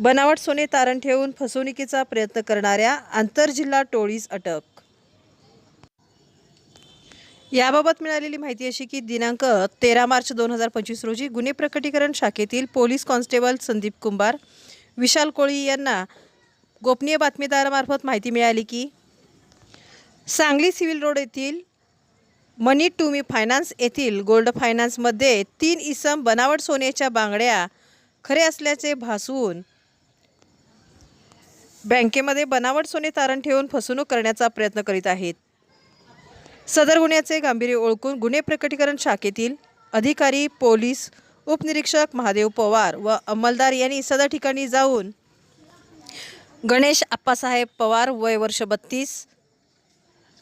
बनावट सोने तारण ठेवून फसवणुकीचा प्रयत्न करणाऱ्या आंतरजिल्हा टोळीस अटक. याबाबत मिळालेली माहिती अशी की दिनांक तेरा मार्च दोन हजार पंचवीस रोजी गुन्हे प्रकटीकरण शाखेतील पोलीस कॉन्स्टेबल संदीप कुंभार विशाल कोळी यांना गोपनीय बातमीदारामार्फत माहिती मिळाली की सांगली सिव्हिल रोड येथील मनी टू मी फायनान्स येथील गोल्ड फायनान्समध्ये तीन इसम बनावट सोन्याच्या बांगड्या खरे असल्याचे भासवून बँकेमध्ये बनावट सोने तारण ठेवून फसवणूक करण्याचा प्रयत्न करीत आहेत. सदर गुन्ह्याचे गांभीर्य ओळखून गुन्हे प्रकटीकरण शाखेतील अधिकारी पोलीस उपनिरीक्षक महादेव पवार व अंमलदार यांनी सदर ठिकाणी जाऊन गणेश आप्पासाहेब पवार वय वर्ष बत्तीस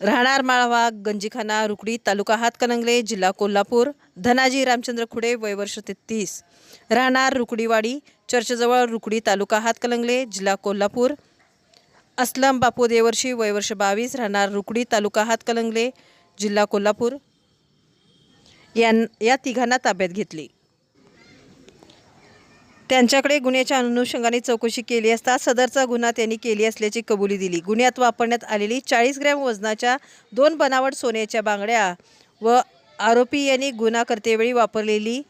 राहणार माळवा गंजीखाना रुकडी तालुका हातकणंगले जिल्हा कोल्हापूर धनाजी रामचंद्र खुडे वय वर्ष तेहतीस. राहणार रुकडीवाडी चर्चजवळ रुकडी तालुका हातकणंगले जिल्हा कोल्हापूर. असलम बापू देवर्षी वय वर्ष बावीस राहणार रुकडी तालुका हातकणंगले जिल्हा कोल्हापूर. यां या तिघांना ताब्यात घेतली. त्यांच्याकडे गुन्ह्याच्या अनुषंगाने चौकशी केली असता सदरचा गुन्हा त्यांनी केली असल्याची कबुली दिली. गुन्ह्यात वापरण्यात आलेली चाळीस ग्रॅम वजनाच्या दोन बनावट सोन्याच्या बांगड्या व आरोपी यांनी गुन्हा करतेवेळी वापरलेली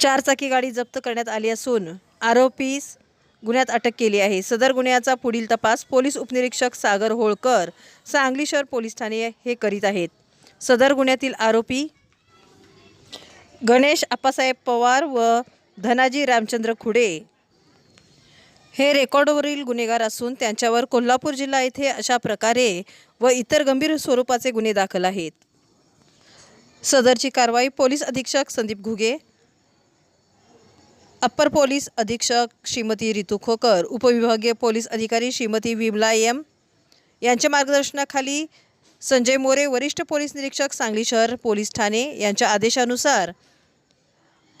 चारचाकी गाडी जप्त करण्यात आली असून आरोपीस गुन्ह्यात अटक केली आहे. सदर गुन्ह्याचा पुढील तपास पोलीस उपनिरीक्षक सागर होळकर सांगली शहर पोलीस ठाणे हे करीत आहेत. सदर गुन्ह्यातील आरोपी गणेश आप्पासाहेब पवार व धनाजी रामचंद्र खुडे हे रेकॉर्डवरील गुन्हेगार असून त्यांच्यावर कोल्हापूर जिल्हा येथे अशा प्रकारे व इतर गंभीर स्वरूपाचे गुन्हे दाखल आहेत. सदरची कारवाई पोलीस अधीक्षक संदीप घुगे अप्पर पोलीस अधीक्षक श्रीमती रितू खोकर उपविभागीय पोलीस अधिकारी श्रीमती विमला एम यांच्या मार्गदर्शनाखाली संजय मोरे वरिष्ठ पोलीस निरीक्षक सांगली शहर पोलीस ठाणे यांच्या आदेशानुसार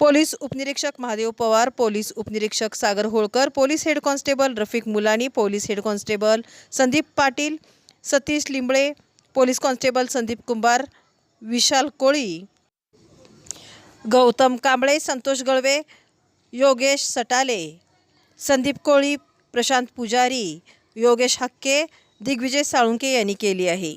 पोलीस उपनिरीक्षक महादेव पवार पोलीस उपनिरीक्षक Sagar Holkar police head constable Rafiq Mulani police head constable Sandeep Patil Satish Limbale police constable Sandeep Kumbhar Vishal Koli Gautam Kamble Santosh Galve Yogesh Satale Sandeep Koli Prashant Pujari Yogesh Hakke Digvijay Salunke यांनी केली आहे.